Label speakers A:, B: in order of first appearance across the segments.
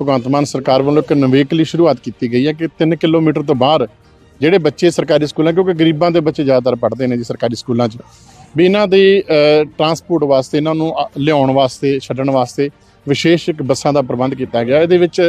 A: ਭਗਵੰਤ ਮਾਨ ਸਰਕਾਰ ਵੱਲੋਂ ਇੱਕ ਨਵੇਕਲੀ ਸ਼ੁਰੂਆਤ ਕੀਤੀ ਗਈ ਹੈ ਕਿ 3 ਕਿਲੋਮੀਟਰ ਤੋਂ ਬਾਹਰ ਜਿਹੜੇ ਬੱਚੇ ਸਰਕਾਰੀ ਸਕੂਲਾਂ ਕਿਉਂਕਿ ਗਰੀਬਾਂ ਦੇ ਬੱਚੇ ਜ਼ਿਆਦਾਤਰ ਪੜ੍ਹਦੇ ਨੇ ਜੀ ਸਰਕਾਰੀ ਸਕੂਲਾਂ 'ਚ ਵੀ ਇਹਨਾਂ ਦੇ ਟਰਾਂਸਪੋਰਟ ਵਾਸਤੇ ਇਹਨਾਂ ਨੂੰ ਅ, ਲਿਆਉਣ ਵਾਸਤੇ ਛੱਡਣ ਵਾਸਤੇ ਵਿਸ਼ੇਸ਼ ਇੱਕ ਬੱਸਾਂ ਦਾ ਪ੍ਰਬੰਧ ਕੀਤਾ ਗਿਆ। ਇਹਦੇ ਵਿੱਚ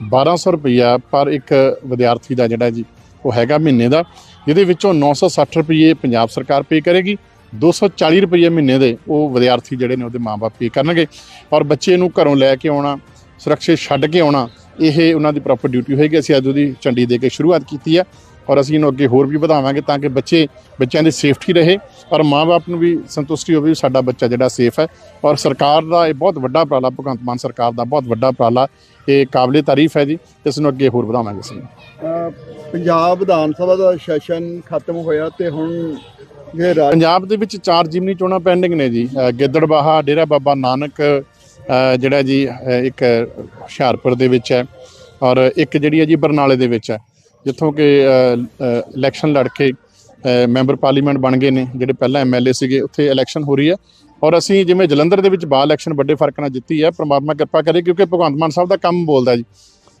A: 1200 ਰੁਪਈਆ ਪਰ ਇੱਕ ਵਿਦਿਆਰਥੀ ਦਾ ਜਿਹੜਾ ਜੀ ਉਹ ਹੈਗਾ ਮਹੀਨੇ ਦਾ। ਜਿਹਦੇ ਵਿੱਚੋਂ 960 ਰੁਪਏ ਪੰਜਾਬ ਸਰਕਾਰ ਪੇ ਕਰੇਗੀ 240 ਰੁਪਏ ਮਹੀਨੇ ਦੇ ਉਹ ਵਿਦਿਆਰਥੀ ਜਿਹੜੇ ਨੇ ਉਹਦੇ ਮਾਪੇ ਪੇ ਕਰਨਗੇ। ਔਰ ਬੱਚੇ ਨੂੰ ਘਰੋਂ ਲੈ ਕੇ ਆਉਣਾ ਸੁਰੱਖਿਅਤ ਛੱਡ ਕੇ ਆਉਣਾ ਇਹ ਉਹਨਾਂ ਦੀ ਪ੍ਰੋਪਰ ਡਿਊਟੀ ਹੋਏਗੀ। ਅਸੀਂ ਅੱਜ ਉਹਦੀ ਝੰਡੀ ਦੇ ਕੇ ਸ਼ੁਰੂਆਤ ਕੀਤੀ ਹੈ ਔਰ ਅਸੀਂ ਇਹਨੂੰ ਅੱਗੇ ਹੋਰ ਵੀ ਵਧਾਵਾਂਗੇ ਤਾਂ ਕਿ ਬੱਚੇ ਬੱਚਿਆਂ ਦੀ ਸੇਫਟੀ ਰਹੇ। ਔਰ ਮਾਪੇ ਨੂੰ ਵੀ ਸੰਤੁਸ਼ਟੀ ਹੋਵੇ ਸਾਡਾ ਬੱਚਾ ਜਿਹੜਾ ਸੇਫ ਹੈ। ਔਰ ਸਰਕਾਰ ਦਾ ਇਹ ਬਹੁਤ ਵੱਡਾ ਉਪਰਾਲਾ ਭਗਵੰਤ ਮਾਨ ਸਰਕਾਰ ਦਾ ਬਹੁਤ ਵੱਡਾ ਉਪਰਾਲਾ ਇਹ ਕਾਬਲੇ ਤਾਰੀਫ ਹੈ ਜੀ। ਇਸ ਨੂੰ ਅੱਗੇ ਹੋਰ ਵਧਾਵਾਂਗੇ ਅਸੀਂ।
B: ਪੰਜਾਬ ਵਿਧਾਨ ਸਭਾ ਦਾ ਸੈਸ਼ਨ ਖਤਮ ਹੋਇਆ ਤੇ ਹੁਣ ਇਹ
A: ਪੰਜਾਬ ਦੇ ਵਿੱਚ ਚਾਰ ਜਿਮਨੀ ਚੋਣਾਂ ਪੈਂਡਿੰਗ ਨੇ ਜੀ। ਗਿੱਦੜਬਾਹਾ ਡੇਰਾ ਬਾਬਾ ਨਾਨਕ ਜਿਹੜਾ ਜੀ ਇੱਕ ਹੁਸ਼ਿਆਰਪੁਰ ਦੇ ਵਿੱਚ ਹੈ ਔਰ ਇੱਕ ਜਿਹੜੀ ਹੈ ਜੀ ਬਰਨਾਲੇ ਦੇ ਵਿੱਚ ਹੈ, ਜਿੱਥੋਂ ਕਿ ਇਲੈਕਸ਼ਨ ਲੜ ਕੇ ਮੈਂਬਰ ਪਾਰਲੀਮੈਂਟ ਬਣ ਗਏ ਨੇ, ਜਿਹੜੇ ਪਹਿਲਾਂ ਐਮਐਲਏ ਸੀਗੇ, ਉੱਥੇ ਇਲੈਕਸ਼ਨ ਹੋ ਰਹੀ ਹੈ ਔਰ ਅਸੀਂ ਜਿਵੇਂ ਜਲੰਧਰ ਦੇ ਵਿੱਚ ਬਾ ਇਲੈਕਸ਼ਨ ਵੱਡੇ ਫ਼ਰਕ ਨਾਲ ਜਿੱਤੀ ਹੈ, ਪਰਮਾਤਮਾ ਕਿਰਪਾ ਕਰੇ ਕਿਉਂਕਿ ਭਗਵੰਤ ਮਾਨ ਸਾਹਿਬ ਦਾ ਕੰਮ ਬੋਲਦਾ ਜੀ।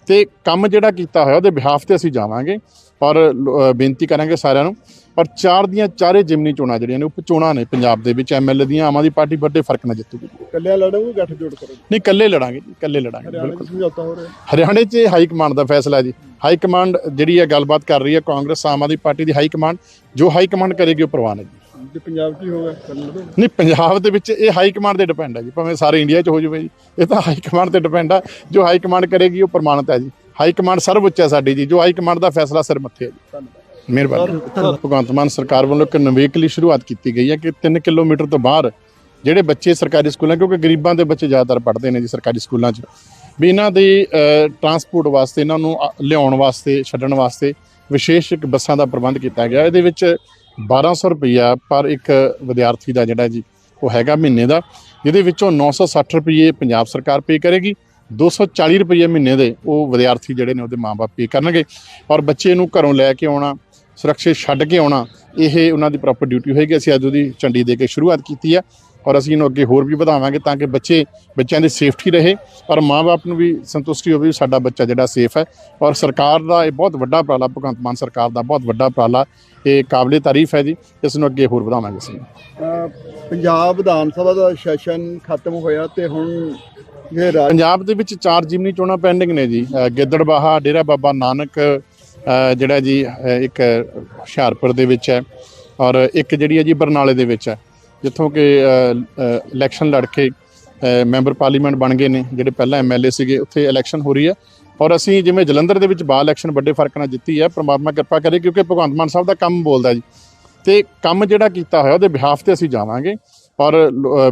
A: ਤੇ ਕੰਮ ਜਿਹੜਾ ਕੀਤਾ ਹੋਇਆ ਉਹਦੇ ਬਿਹਾਫ ਤੇ ਅਸੀਂ ਜਾਵਾਂਗੇ ਅ, ਬੇਨਤੀ ਕਰਾਂਗੇ ਸਾਰਿਆਂ ਨੂੰ ਪਰ ਚਾਰ ਦੀਆਂ ਚਾਰੇ ਜਿਮਨੀ ਚੋਣਾਂ ਜਿਹੜੀਆਂ ਨੇ ਉਪ ਚੋਣਾਂ ਨੇ ਪੰਜਾਬ ਦੇ ਵਿੱਚ ਐਮਐਲਏ ਦੀਆਂ ਆਮ ਆਦਮੀ ਪਾਰਟੀ ਵੱਡੇ ਫ਼ਰਕ ਨਾਲ ਜਿੱਤੂਗੀ।
B: ਕੱਲਿਆ ਲੜੋਗੇ ਗੱਠ ਜੋੜ ਕਰੋਗੇ?
A: ਨਹੀਂ ਇਕੱਲੇ ਲੜਾਂਗੇ ਜੀ ਇਕੱਲੇ ਲੜਾਂਗੇ
B: ਹਰਿਆਣਾ
A: ਬਿਲਕੁਲ। ਹਰਿਆਣੇ 'ਚ ਹਾਈ ਕਮਾਂਡ ਦਾ ਫੈਸਲਾ ਹੈ ਜੀ। ਹਾਈ ਕਮਾਂਡ ਜਿਹੜੀ ਹੈ ਗੱਲਬਾਤ ਕਰ ਰਹੀ ਹੈ ਕਾਂਗਰਸ ਆਮ ਆਦਮੀ ਪਾਰਟੀ ਦੀ ਹਾਈ ਕਮਾਂਡ ਜੋ ਹਾਈ ਕਮਾਂਡ ਕਰੇਗੀ ਉਹ ਪ੍ਰਵਾਨ ਹੈ ਜੀ।
B: ਤੇ ਪੰਜਾਬ ਕੀ ਹੋਗਾ
A: ਨਹੀਂ ਪੰਜਾਬ ਦੇ ਵਿੱਚ ਇਹ ਹਾਈ ਕਮਾਂਡ ਤੇ ਡਿਪੈਂਡ ਹੈ ਜੀ ਭਾਵੇਂ ਸਾਰੇ ਇੰਡੀਆ 'ਚ ਹੋ ਜਾਵੇ ਜੀ। ਇਹ ਤਾਂ ਹਾਈ ਕਮਾਂਡ ਤੇ ਡਿਪੈਂਡ ਹੈ ਜੋ ਹਾਈ ਕਮਾਂਡ ਕਰੇਗੀ ਉਹ ਪ੍ਰਮਾਣਿਤ ਹੈ ਜੀ। ਹਾਈ ਕਮਾਂਡ ਸਰਵਉੱਚ ਹੈ ਸਾਡੀ ਜੀ। ਜੋ ਹਾਈ ਕਮਾਂਡ ਦਾ ਫੈਸਲਾ ਸਿਰ ਮੱਥੇ ਹੈ ਜੀ। ਮਿਹਰਬਾਨੀ। ਭਗਵੰਤ ਮਾਨ ਸਰਕਾਰ ਵੱਲੋਂ ਇੱਕ ਨਵੇਕਲੀ ਸ਼ੁਰੂਆਤ ਕੀਤੀ ਗਈ ਹੈ ਕਿ 3 ਕਿਲੋਮੀਟਰ ਤੋਂ ਬਾਹਰ ਜਿਹੜੇ ਬੱਚੇ ਸਰਕਾਰੀ ਸਕੂਲਾਂ ਕਿਉਂਕਿ ਗਰੀਬਾਂ ਦੇ ਬੱਚੇ ਜ਼ਿਆਦਾਤਰ ਪੜ੍ਹਦੇ ਨੇ ਜੀ ਸਰਕਾਰੀ ਸਕੂਲਾਂ 'ਚ ਵੀ ਇਹਨਾਂ ਦੇ ਟਰਾਂਸਪੋਰਟ ਵਾਸਤੇ ਇਹਨਾਂ ਨੂੰ ਲਿਆਉਣ ਵਾਸਤੇ ਛੱਡਣ ਵਾਸਤੇ ਵਿਸ਼ੇਸ਼ ਇੱਕ ਬੱਸਾਂ ਦਾ ਪ੍ਰਬੰਧ ਕੀਤਾ ਗਿਆ। ਇਹਦੇ ਵਿੱਚ 1200 ਰੁਪਈਆ ਪਰ ਇੱਕ ਵਿਦਿਆਰਥੀ ਦਾ ਜਿਹੜਾ ਜੀ, ਉਹ ਹੈਗਾ ਮਹੀਨੇ ਦਾ। ਜਿਹਦੇ ਵਿੱਚੋਂ 960 ਰੁਪਏ ਪੰਜਾਬ ਸਰਕਾਰ ਪੇ ਕਰੇਗੀ 240 ਰੁਪਏ ਮਹੀਨੇ ਦੇ ਉਹ ਵਿਦਿਆਰਥੀ ਜਿਹੜੇ ਨੇ ਉਹਦੇ ਮਾਪੇ ਪੇ ਕਰਨਗੇ। ਔਰ ਬੱਚੇ ਨੂੰ ਘਰੋਂ ਲੈ ਕੇ ਆਉਣਾ, ਸੁਰੱਖਿਅਤ ਛੱਡ ਕੇ ਆਉਣਾ, ਇਹ ਉਹਨਾਂ ਦੀ ਪ੍ਰੋਪਰ ਡਿਊਟੀ ਹੋਏਗੀ। ਅਸੀਂ ਅੱਜ ਉਹਦੀ ਝੰਡੀ ਦੇ ਕੇ ਸ਼ੁਰੂਆਤ ਕੀਤੀ ਹੈ। ਔਰ ਅਸੀਂ ਇਹਨੂੰ ਅੱਗੇ ਹੋਰ ਵੀ ਵਧਾਵਾਂਗੇ ਤਾਂ ਕਿ ਬੱਚੇ ਬੱਚਿਆਂ ਦੀ ਸੇਫਟੀ ਰਹੇ। ਔਰ ਮਾਪੇ ਨੂੰ ਵੀ ਸੰਤੁਸ਼ਟੀ ਹੋਵੇ ਵੀ ਸਾਡਾ ਬੱਚਾ ਜਿਹੜਾ ਸੇਫ ਹੈ। ਔਰ ਸਰਕਾਰ ਦਾ ਇਹ ਬਹੁਤ ਵੱਡਾ ਉਪਰਾਲਾ ਭਗਵੰਤ ਮਾਨ ਸਰਕਾਰ ਦਾ ਬਹੁਤ ਵੱਡਾ ਉਪਰਾਲਾ ਇਹ ਕਾਬਲੇ ਤਾਰੀਫ ਹੈ ਜੀ। ਇਸ ਨੂੰ ਅੱਗੇ ਹੋਰ ਵਧਾਵਾਂਗੇ ਅਸੀਂ।
B: ਪੰਜਾਬ ਵਿਧਾਨ ਸਭਾ ਦਾ ਸੈਸ਼ਨ ਖਤਮ ਹੋਇਆ ਤੇ ਹੁਣ ਇਹ
A: ਪੰਜਾਬ ਦੇ ਵਿੱਚ ਚਾਰ ਜਿਮਨੀ ਚੋਣਾਂ ਪੈਂਡਿੰਗ ਨੇ ਜੀ। ਗਿੱਦੜਬਾਹਾ ਡੇਰਾ ਬਾਬਾ ਨਾਨਕ ਜਿਹੜਾ ਜੀ ਇੱਕ ਹੁਸ਼ਿਆਰਪੁਰ ਦੇ ਵਿੱਚ ਹੈ। ਔਰ ਇੱਕ ਜਿਹੜੀ ਹੈ ਜੀ ਬਰਨਾਲੇ ਦੇ ਵਿੱਚ ਹੈ। ਜਿੱਥੋਂ ਕਿ ਇਲੈਕਸ਼ਨ ਲੜ ਕੇ ਮੈਂਬਰ ਪਾਰਲੀਮੈਂਟ ਬਣ ਗਏ ਨੇ, ਜਿਹੜੇ ਪਹਿਲਾਂ ਐਮਐਲਏ ਸੀਗੇ, ਉੱਥੇ ਇਲੈਕਸ਼ਨ ਹੋ ਰਹੀ ਹੈ। ਔਰ ਅਸੀਂ ਜਿਵੇਂ ਜਲੰਧਰ ਦੇ ਵਿੱਚ ਬਾ ਇਲੈਕਸ਼ਨ ਵੱਡੇ ਫ਼ਰਕ ਨਾਲ ਜਿੱਤੀ ਹੈ, ਪ੍ਰਮਾਤਮਾ ਕਿਰਪਾ ਕਰੇ, ਕਿਉਂਕਿ ਭਗਵੰਤ ਮਾਨ ਸਾਹਿਬ ਦਾ ਕੰਮ ਬੋਲਦਾ ਜੀ। ਤੇ ਕੰਮ ਜਿਹੜਾ ਕੀਤਾ ਹੋਇਆ, ਉਹਦੇ ਬਿਹਾਫ ਤੇ ਅਸੀਂ ਜਾਵਾਂਗੇ। ਔਰ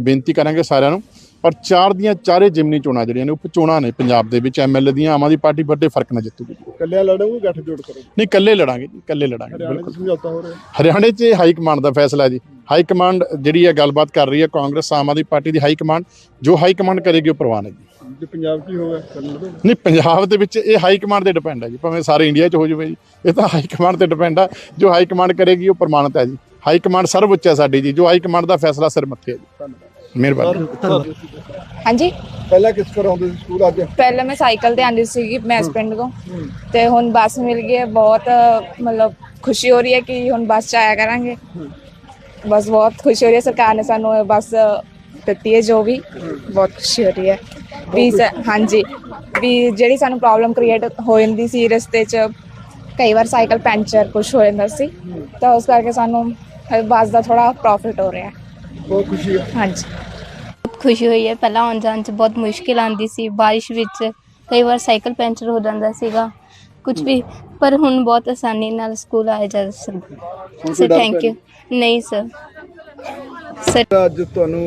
A: ਬੇਨਤੀ ਕਰਾਂਗੇ ਸਾਰਿਆਂ ਨੂੰ ਪਰ ਚਾਰ ਦੀਆਂ ਚਾਰੇ ਜਿਮਨੀ ਚੋਣਾਂ ਜਿਹੜੀਆਂ ਨੇ ਉਪ ਚੋਣਾਂ ਨੇ ਪੰਜਾਬ ਦੇ ਵਿੱਚ ਐਮਐਲਏ ਦੀਆਂ ਆਮ ਆਦਮੀ ਪਾਰਟੀ ਵੱਡੇ ਫ਼ਰਕ ਨਾਲ ਜਿੱਤੂਗੀ।
B: ਕੱਲਿਆ ਲੜੋਗੇ ਗੱਠ ਜੋੜ ਕਰੋਗੇ?
A: ਨਹੀਂ ਇਕੱਲੇ ਲੜਾਂਗੇ ਜੀ ਇਕੱਲੇ ਲੜਾਂਗੇ ਬਿਲਕੁਲ।
B: ਸਮਝੌਤਾ ਹੋ ਰਿਹਾ?
A: ਹਰਿਆਣੇ 'ਚ ਹਾਈ ਕਮਾਂਡ ਦਾ ਫੈਸਲਾ ਜੀ। ਹਾਈ ਕਮਾਂਡ ਜਿਹੜੀ ਹੈ ਗੱਲਬਾਤ ਕਰ ਰਹੀ ਹੈ ਕਾਂਗਰਸ ਆਮ ਆਦਮੀ ਪਾਰਟੀ ਦੀ ਹਾਈ ਕਮਾਂਡ ਜੋ ਹਾਈ ਕਮਾਂਡ ਕਰੇਗੀ ਉਹ ਪ੍ਰਵਾਨ ਹੈ ਜੀ।
B: ਤੇ ਪੰਜਾਬ ਕੀ ਕੱਲ ਲੜੋਗੇ
A: ਨਹੀਂ ਪੰਜਾਬ ਦੇ ਵਿੱਚ ਇਹ ਹਾਈ ਕਮਾਂਡ ਤੇ ਡਿਪੈਂਡ ਹੈ ਜੀ ਭਾਵੇਂ ਸਾਰੇ ਇੰਡੀਆ 'ਚ ਹੋ ਜਾਵੇ ਜੀ। ਇਹ ਤਾਂ ਹਾਈ ਕਮਾਂਡ ਤੇ ਡਿਪੈਂਡ ਹੈ ਜੋ ਹਾਈ ਕਮਾਂਡ ਕਰੇਗੀ ਉਹ ਪ੍ਰਮਾਣਿਤ ਹੈ ਜੀ। ਹਾਈ ਕਮਾਂਡ ਸਰਵਉੱਚ ਹੈ ਸਾਡੀ ਜੀ ਜੋ ਹਾਈ ਕਮਾਂਡ ਦਾ ਫੈਸਲਾ ਸਿਰ ਮੱਥੇ ਹੈ ਜੀ।
B: ਧੰਨਵਾਦ।
A: ਮਿਹਰਬਾਨੀ।
C: ਹਾਂਜੀ।
B: ਪਹਿਲਾਂ ਕਿਸ ਤਰ੍ਹਾਂ ਆਉਂਦੇ ਸੀ ਸਕੂਲ ਅੱਜ?
C: ਪਹਿਲਾਂ ਮੈਂ ਸਾਈਕਲ ਤੇ ਆਂਦੀ ਸੀਗੀ ਮੈਸ ਪਿੰਡ ਤੋਂ। ਤੇ ਹੁਣ ਬੱਸ ਮਿਲ ਗਈ ਹੈ ਬਹੁਤ ਮਤਲਬ ਖੁਸ਼ੀ ਹੋ ਰਹੀ ਹੈ ਕਿ ਹੁਣ ਬੱਸ ਚ ਆਇਆ ਕਰਾਂਗੇ। ਬਸ ਬਹੁਤ ਖੁਸ਼ੀ ਹੋ ਰਹੀ ਹੈ ਸਰਕਾਰ ਨੇ ਸਾਨੂੰ ਇਹ ਬੱਸ ਦਿੱਤੀ ਹੈ ਜੋ ਵੀ। ਬਹੁਤ ਖੁਸ਼ੀ ਹੋ ਰਹੀ ਹੈ। ਵੀ ਸ- ਹਾਂਜੀ। ਵੀ ਜਿਹੜੀ ਸਾਨੂੰ ਪ੍ਰੋਬਲਮ ਕ੍ਰੀਏਟ ਹੋ ਜਾਂਦੀ ਸੀ ਰਸਤੇ 'ਚ ਕਈ ਵਾਰ ਸਾਈਕਲ ਪੈਂਚਰ ਕੁਝ ਹੋ ਜਾਂਦਾ ਸੀ। ਤਾਂ ਉਸ ਕਰਕੇ ਸਾਨੂੰ ਬੱਸ ਦਾ ਥੋੜਾ ਪ੍ਰੋਫਿਟ ਹੋ ਰਿਹਾ। ਹੈ
B: ਬਹੁਤ ਖੁਸ਼ੀ ਹੈ
C: ਹਾਂਜੀ।
D: ਬਹੁਤ ਖੁਸ਼ੀ ਹੋਈ ਹੈ। ਪਹਿਲਾਂ ਆਉਣ ਜਾਣ 'ਚ ਬਹੁਤ ਮੁਸ਼ਕਿਲ ਆਉਂਦੀ ਸੀ। ਬਾਰਿਸ਼ ਵਿੱਚ ਕਈ ਵਾਰ ਸਾਈਕਲ ਪੈਂਚਰ ਹੋ ਜਾਂਦਾ ਸੀਗਾ। ਕੁਝ ਵੀ ਪਰ ਹੁਣ ਬਹੁਤ ਆਸਾਨੀ ਨਾਲ ਸਕੂਲ ਆਇਆ ਜਾ ਸਕਦਾ। ਸਰ ਥੈਂਕ ਯੂ ਨਹੀਂ? Sir sir.
B: ਅੱਜ ਤੁਹਾਨੂੰ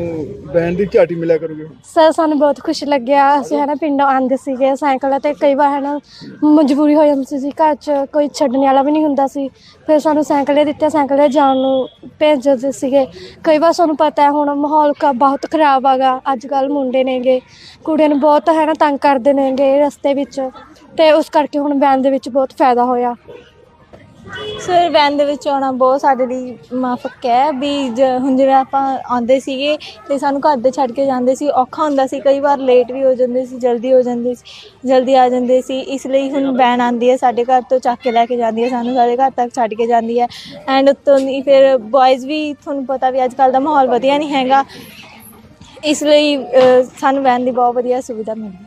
B: ਬੈਂਡ ਦੀ ਝਾਟੀ ਮਿਲਿਆ ਕਰੂਗੀ?
E: ਸਰ ਸਾਨੂੰ ਬਹੁਤ ਖੁਸ਼ੀ ਲੱਗਿਆ। ਅਸੀਂ ਹੈ ਨਾ ਪਿੰਡੋਂ ਆਉਂਦੇ ਸੀਗੇ ਸਾਈਕਲ ਤੇ। ਕਈ ਵਾਰ ਹੈ ਨਾ ਮਜਬੂਰੀ ਹੋ ਜਾਂਦੀ ਸੀ ਘਰ 'ਚ ਕੋਈ ਛੱਡਣ ਵਾਲਾ ਵੀ ਨਹੀਂ ਹੁੰਦਾ ਸੀ। ਫਿਰ ਸਾਨੂੰ ਸਾਈਕਲ ਦਿੱਤੇ ਸਾਈਕਲ 'ਤੇ ਜਾਣ ਨੂੰ ਭੇਜਦੇ ਸੀਗੇ। ਕਈ ਵਾਰ ਸਾਨੂੰ ਪਤਾ ਹੈ ਹੁਣ ਮਾਹੌਲ ਕਾ ਬਹੁਤ ਖਰਾਬ ਆਗਾ ਅੱਜ ਕੱਲ ਮੁੰਡੇ ਨੇਗੇ ਕੁੜੀਆਂ ਨੂੰ ਬਹੁਤ ਹੈ ਨਾ ਤੰਗ ਕਰਦੇ ਨੇਗੇ ਰਸਤੇ ਵਿੱਚ। ਤੇ ਉਸ ਕਰਕੇ ਹੁਣ ਵੈਨ ਦੇ ਵਿੱਚ ਬਹੁਤ ਫਾਇਦਾ ਹੋਇਆ।
F: ਸਰ ਵੈਨ ਦੇ ਵਿੱਚ ਆਉਣਾ ਬਹੁਤ ਸਾਡੇ ਲਈ ਮਾਫਕ ਹੈ ਵੀ ਜ- ਹੁਣ ਜਿਵੇਂ ਆਪਾਂ ਆਉਂਦੇ ਸੀਗੇ ਤੇ ਸਾਨੂੰ ਘਰ ਦੇ ਛੱਡ ਕੇ ਜਾਂਦੇ ਸੀ ਔਖਾ ਹੁੰਦਾ ਸੀ ਕਈ ਵਾਰ ਲੇਟ ਵੀ ਹੋ ਜਾਂਦੇ ਸੀ ਜਲਦੀ ਹੋ ਜਾਂਦੇ ਸੀ ਜਲਦੀ ਆ ਜਾਂਦੇ ਸੀ ਇਸ ਲਈ ਹੁਣ ਵੈਨ ਆਉਂਦੀ ਹੈ ਸਾਡੇ ਘਰ ਤੋਂ ਚੱਕ ਕੇ ਲੈ ਕੇ ਜਾਂਦੀ ਹੈ ਸਾਨੂੰ ਸਾਡੇ ਘਰ ਤੱਕ ਛੱਡ ਕੇ ਜਾਂਦੀ ਹੈ ਐਂਡ ਉੱਤੋਂ ਦੀ ਫਿਰ ਬॉयਜ਼ ਵੀ ਤੁਹਾਨੂੰ ਪਤਾ ਵੀ ਅੱਜ ਕੱਲ ਦਾ ਮਾਹੌਲ ਵਧੀਆ ਨਹੀਂ ਹੈਗਾ ਇਸ ਲਈ ਅ, ਸਾਨੂੰ ਵੈਨ ਦੀ ਬਹੁਤ ਵਧੀਆ ਸੁਵਿਧਾ ਮਿਲੀ